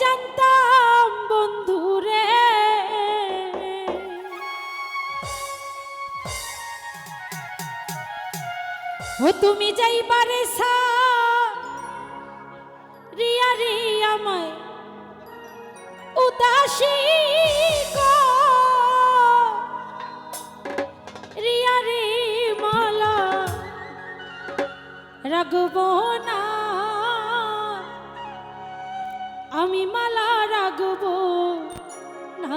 জানতাম বন্ধুরে। ও তুমি যাইবারে সা, রিয়া রে আমায় উদাসী রিয়া রে মালা রাগবো না। আমি মালা রাগব না।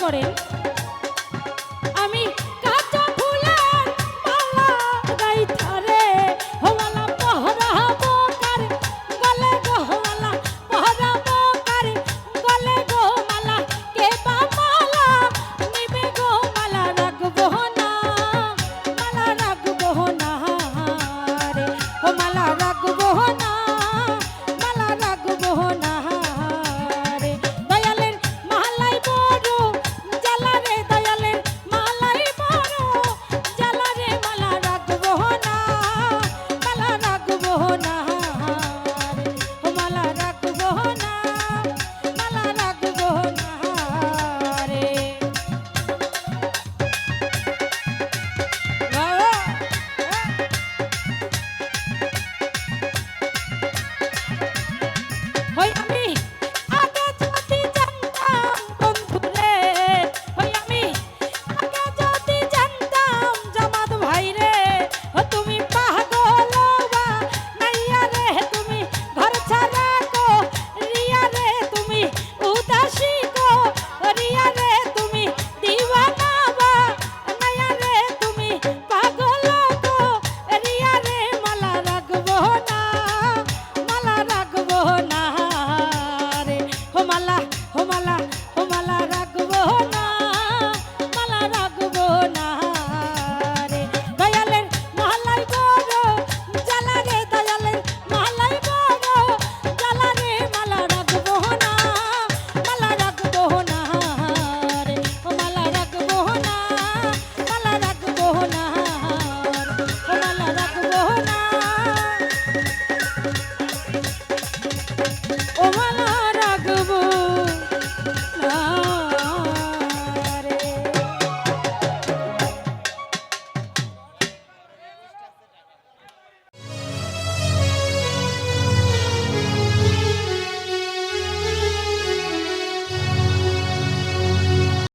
করেন।